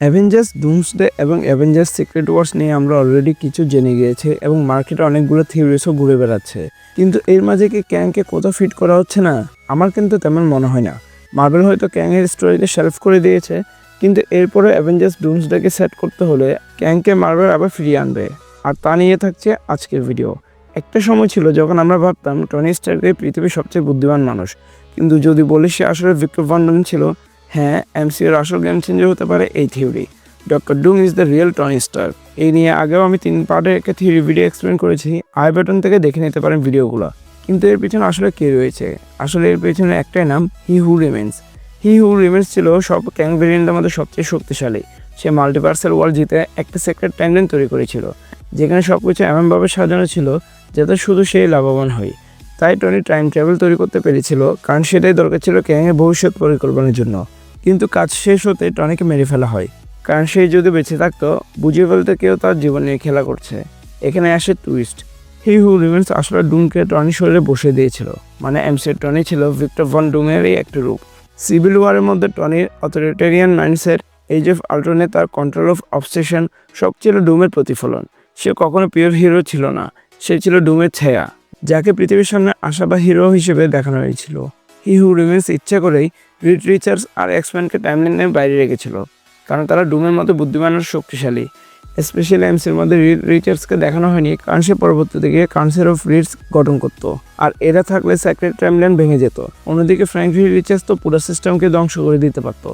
Avengers Doomsday এবং Avengers secret ওয়ার্স নিয়ে আমরা অলরেডি কিছু জেনে গিয়েছি এবং মার্কেটে অনেকগুলো থিওরিসও ঘুরে বেড়াচ্ছে। কিন্তু এর মাঝে কি ক্যাংকে কোথাও ফিট করা হচ্ছে না? আমার কিন্তু তেমন মনে হয় না। মার্বেল হয়তো ক্যাংয়ের স্টোরিকে সেলফ করে দিয়েছে, কিন্তু এরপরে অ্যাভেঞ্জার্স ডুমসডেকে সেট করতে হলে ক্যাংকে মার্বেল আবার ফিরিয়ে আনবে। আর তা নিয়ে থাকছে আজকের ভিডিও একটা সময় ছিল যখন আমরা ভাবতাম টনি স্টার্কে পৃথিবীর সবচেয়ে বুদ্ধিমান মানুষ। কিন্তু যদি বলি সে আসলে ভিক্টর ভান্ডন ছিল হ্যাঁ এমসিউর আসল গেম চেঞ্জার হতে পারে এই theory Doctor Doom is the real Tony Stark এই নিয়ে আগেও আমি তিন পার্টের একটা থিওরি ভিডিও এক্সপ্লেন করেছি। আই বাটন থেকে দেখে নিতে পারেন ভিডিওগুলো কিন্তু এর পিছনে আসলে কে রয়েছে? আসলে এর পেছনে একটাই নাম হি হু রিমেন্স হি হু রিমেন্স ছিল সব ক্যাং ভেরিয়েন্টের মধ্যে সবচেয়ে শক্তিশালী। সে মাল্টিভার্সাল ওয়ার্ল্ড জিতে একটা সেক্রেট ট্যান্ডেন তৈরি করেছিল, যেখানে সব কিছু এমনভাবে সাজানো ছিল যাতে শুধু সেই লাভবান হয়। তাই টনি টাইম ট্রাভেল তৈরি করতে পেরেছিল, কারণ সেটাই দরকার ছিল ক্যাংয়ের ভবিষ্যৎ পরিকল্পনার জন্য। কিন্তু কাজ শেষ হতে টনিকে মেরে ফেলা হয়। কারণ সে যদি বেঁচে থাকতো, বুঝিয়ে ফেলতে কেউ তার জীবন নিয়ে খেলা করছে। এখানে আসে টুইস্ট হি হু রিমেন্স আসলে ডুমকে টনি শরীরে বসে দিয়েছিল। মানে এমসি টনি ছিল ভিক্টর ভন ডুমেরই একটি রূপ। সিভিল ওয়ারের মধ্যে টনির অথরিটেরিয়ান মাইন্ডসেট, এজ অফ আল্ট্রনে তার কন্ট্রোল অফ অবসেশন সব ছিল ডুমের প্রতিফলন। সে কখনো পিওর হিরো ছিল না, সে ছিল ডুমের ছায়া, যাকে পৃথিবীর সামনে আশা বা হিরো হিসেবে দেখানো হয়েছিল। হি রিমেন্স ইচ্ছা করেই রিড রিচার্স আর এক্সপ্যান্ডকে টাইমলাইনের বাইরে রেখেছিল, কারণ তারা ডুমের মতো বুদ্ধিমান আর শক্তিশালী। স্পেশাল এমসির মধ্যে রিড রিচার্সকে দেখানো হয়নি, কারণ সে পরবর্তীতে গিয়ে কাউন্সিল অফ রিডস গঠন করত, আর এরা থাকলে সেক্রেট টাইমলাইন ভেঙে যেত। অন্যদিকে ফ্র্যাঙ্ক রিড রিচার্স তো পুরো সিস্টেমকে ধ্বংস করে দিতে পারত,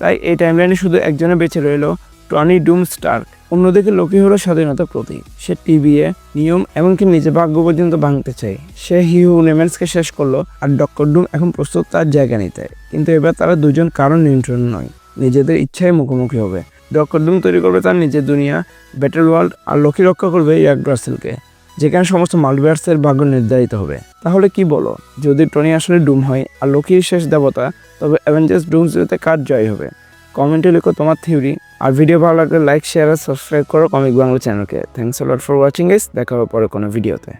তাই এই টাইমলাইনে শুধু একজনে বেঁচে রইল টনি ডুম স্টার্ক অন্যদিকে লোকি হলো স্বাধীনতার প্রতীক। সে টিভিএ নিয়ম এমনকি নিজে ভাগ্য পর্যন্ত ভাঙতে চায়। সে হিউ নেমেন্সকে শেষ করল আর ডক্টর ডুম এখন প্রস্তুত তার জায়গা নিতে। কিন্তু এবার তারা দুজন কারণ নিয়ন্ত্রণ নয়, নিজেদের ইচ্ছায় মুখোমুখি হবে। ডক্টর ডুম তৈরি করবে তার নিজের দুনিয়া ব্যাটেল ওয়ার্ল্ড আর লকি রক্ষা করবে ইয়াক ব্রাসেলকে, যেখানে সমস্ত মাল্টিভার্সের ভাগ্য নির্ধারিত হবে। তাহলে কি বলো, যদি টনি আসলে ডুম হয় আর লকির শেষ দেবতা, তবে অ্যাভেঞ্জার্স জিতে কার জয় হবে? কমেন্টে লিখো তোমার থিওরি। আর ভিডিও ভালো লাগলে লাইক শেয়ার আর সাবস্ক্রাইব করো কমিক বাংলা চ্যানেলকে থ্যাংকস লট ফর ওয়াচিং ইস দেখা হবে পরে কোনো ভিডিওতে